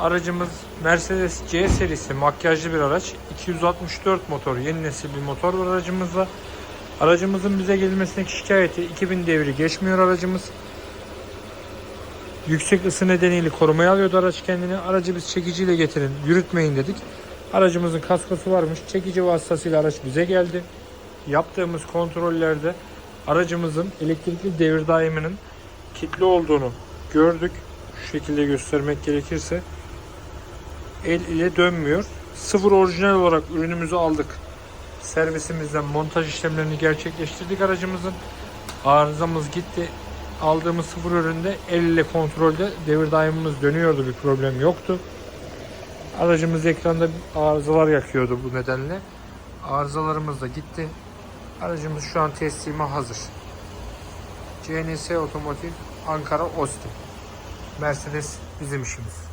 Aracımız Mercedes C serisi makyajlı bir araç. 264 motor, yeni nesil bir motor var aracımızda. Aracımızın bize gelmesindeki şikayeti 2000 devri geçmiyor aracımız. Yüksek ısı nedeniyle korumaya alıyordu araç kendini. Aracı biz çekiciyle getirin, yürütmeyin dedik. Aracımızın kaskosu varmış. Çekici vasıtasıyla araç bize geldi. Yaptığımız kontrollerde aracımızın elektrikli devir daiminin kilitli olduğunu gördük. Şu şekilde göstermek gerekirse el ile dönmüyor. Sıfır orijinal olarak ürünümüzü aldık. Servisimizden montaj işlemlerini gerçekleştirdik aracımızın. Arızamız gitti. Aldığımız sıfır üründe el ile kontrolde devir daimimiz dönüyordu. Bir problem yoktu. Aracımız ekranda arızalar yakıyordu bu nedenle. Arızalarımız da gitti. Aracımız şu an teslime hazır. CNS Otomotiv Ankara Ostim. Mercedes bizim işimiz.